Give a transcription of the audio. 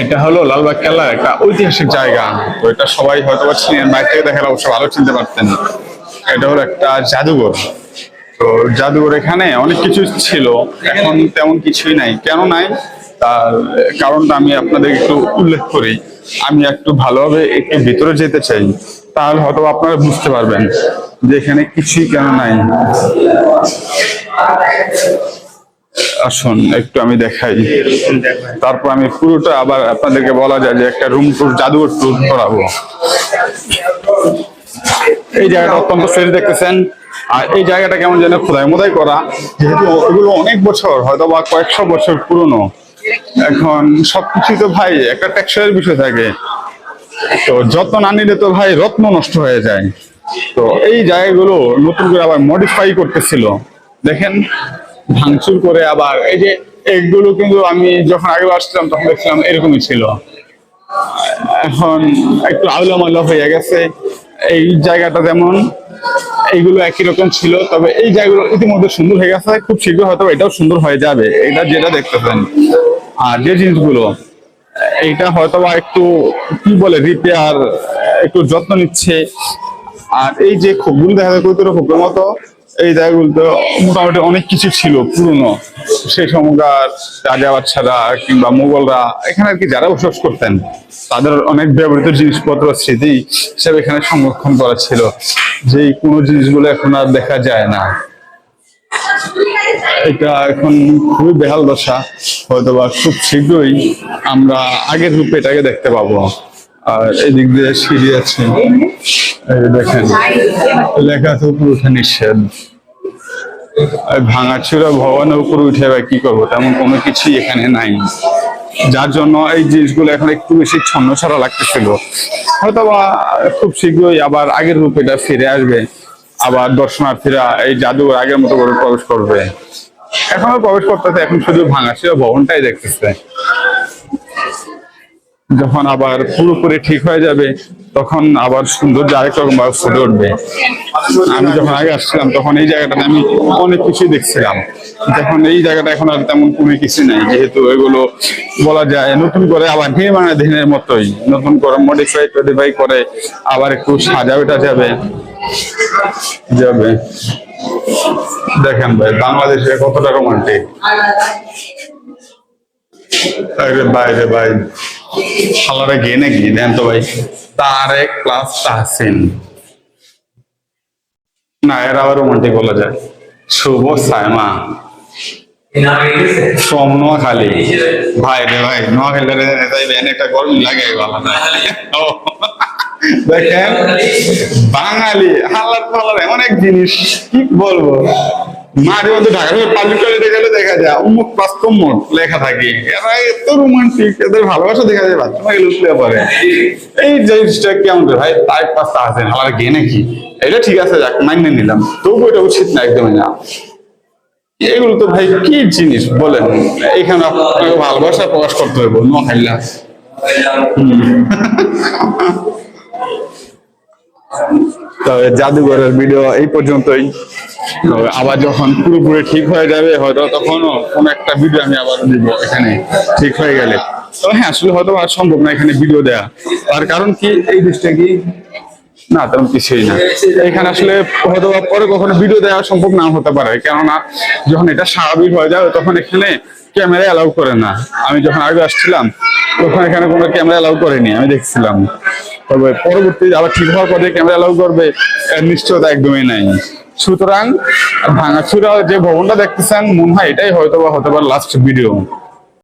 এটা হলো লালবাগ কেল্লার একটা ঐতিহাসিক জায়গা। তো এটা সবাই হয়তো বা চিনেন বাইরে থেকে দেখালে অবশ্য ভালো চিনতে পারতেন। এটা হলো একটা জাদুঘর। তো জাদুঘর এখানে অনেক কিছু ছিল, এখন তেমন কিছুই নাই। কেন নাই? তার কারণটা আমি আপনাদের একটু উল্লেখ করি। আমি একটু ভালোভাবে একটু ভিতরে যেতে চাই, তাহলে হয়তো আপনারা বুঝতে পারবেন যে এখানে কিছুই কেন নাই। আসুন, একটু আমি দেখাই। তারপর আমি পুরোটা আবার আপনাদেরকে বলা যায় যে একটা রুম ট্যুর জাদুঘর ট্যুর করাবো। এই জায়গাটা অত্যন্ত ফ্রেশ দেখতেছেন। আর এই জায়গাটা কেমন যেন খোদাই মোদাই করা। যেহেতু এগুলো অনেক বছর হয়তো বা কয়েকশো বছর পুরনো। এখন সবকিছু তো ভাই একটা টেকসইয়ের বিষয় থাকে। তো যত্ন না নিলে তো ভাই রত্ন নষ্ট হয়ে যায়। তো এই জায়গাগুলো নতুন করে আবার মডিফাই করতেছিল। দেখেন ভাঙচুর করে আবার এই যে এগুলো কিন্তু আমি যখন আগে আসছিলাম, তখন দেখছিলাম এরকমই ছিল। এখন একটু আউলামাল্লা হয়ে গেছে। এই জায়গাটা যেমন, এইগুলো একই রকম ছিল, তবে এই জায়গাগুলো ইতিমধ্যে সুন্দর হয়ে গেছে। খুব শীঘ্র হয়তো এটাও সুন্দর হয়ে যাবে। এটা যেটা দেখতেছেন, আর যে জিনিসগুলো, এইটা হয়তো বা একটু, কি বলে রিপেয়ার একটু যত্ন নিচ্ছে। আর এই যে খোপগুলো দেখা যায় কৈতর খোপের মতো এই জায়গাগুলোতে মোটামুটি অনেক কিছু ছিল পুরনো। সেই সময়কার রাজা বাচ্চারা কিংবা মুঘলরা এখানে আর কি যারা বসবাস করতেন, তাদের অনেক ব্যবহৃত জিনিসপত্র, স্মৃতি হিসেবে এখানে সংরক্ষণ করা ছিল। যে কোনো জিনিসগুলো এখন আর দেখা যায় না। এটা এখন খুবই বেহাল দশা। হয়তো বা খুব শীঘ্রই আমরা আগের রূপে এটাকে দেখতে পাবো। আর এদিক দিয়ে সিঁড়ি আছে। দেখেন, লেখা আছে উপরে উঠে আর ভাঙাচুরা ভবনের উপরে উঠে বা কি করব? তেমন কোনো কিছুই এখানে নাই। যার জন্য এই জিনিসগুলো এখন একটু বেশি ছন্ন ছাড়া লাগতেছিল। হয়তো খুব শীঘ্রই আবার আগের রূপে এটা ফিরে আসবে। আবার দর্শনার্থীরা এই জাদুঘর আগের মতো করে প্রবেশ করবে। এখনও প্রবেশ করতেছে, এখন শুধু ভাঙাচুরা ভবনটাই দেখতেছে। যখন আবার পুরোপুরি ঠিক হয়ে যাবে, তখন আবার সৌন্দর্য আরেক রকম ভাবে ফুটে উঠবে। আমি যখন আগে আসছিলাম, তখন এই জায়গাটাতে আমি অনেক কিছুই দেখছিলাম। যখন এই জায়গাটা এখন আর তেমন কোনো কিছু নেই, যেহেতু এগুলো বলা যায় নতুন করে আবার নির্মাণাধীনের মতোই। নতুন করে মডিফাই টডিফাই করে আবার একটু সাজাবেটা যাবে। যাবে। দেখেন ভাই, বাংলাদেশে কতটা রোমান্টিক আরে বাইরে ভাই। শালারে গিয়ে নাকি দেন তো ভাই। তারেক প্লাস তাহসিন। না, এর আবার রোমান্টিক বলা যায়। শুভ সায়মা। নোয়াখালী। ভাই রে ভাই নোয়াখালী রে একটা গরম লাগে দেখেন, বাঙালি, হালার পালার এমন এক জিনিস, কি বলব? মাঝে মধ্যে ঢাকা পাবলিক টয়লেটে গেলে দেখা যায়, অমুক তমুক লেখা থাকে। এরা এত রোমান্টিক, এদের ভালোবাসা দেখা যায় বাথরুমে গেলে উঠলে পারে এই জিনিসটা কেমন রে ভাই তাই পাঁচ আছে হালার গে নাকি এটা ঠিক আছে, যাক, মাইনে নিলাম। তবু এটা উচিত না, একদমই না। এগুলো তো ভাই কি জিনিস বলেন? এখানে আপনাকে ভালোবাসা প্রকাশ করতে হবে নোয়াখাইলা তবে জাদুঘরের ভিডিও এই পর্যন্তই। আবার যখন পুরোপুরি ঠিক হয়ে যাবে, হয়তো তখনও কোনো একটা ভিডিও আমি আবার দিব এখানে। ঠিক হয়ে গেলে। তবে হ্যাঁ আসলে হয়তো আর সম্ভব না এখানে ভিডিও দেয়া। তার কারণ কি? এই জিনিসটা কি? না, তেমন কিছুই না। এখানে আসলে হয়তো পরে কখনো ভিডিও দেওয়া সম্ভব না হতে পারে। কেননা যখন এটা স্বাভাবিক হয়ে যাবে, তখন এখানে ক্যামেরা অ্যালাউ করে না। আমি যখন আগে আসছিলাম, তখন এখানে কোনো ক্যামেরা অ্যালাউ করেনি। আমি দেখছিলাম। তবে পরবর্তী আবার ঠিক হওয়ার পরে ক্যামেরা অ্যালাউ করবে নিশ্চয়তা একদমই নাই। সুতরাং ভাঙাচুরা যে ভবনটা দেখতেছেন, মনে হয় এটাই হয়তো বা হতে পারে লাস্ট ভিডিও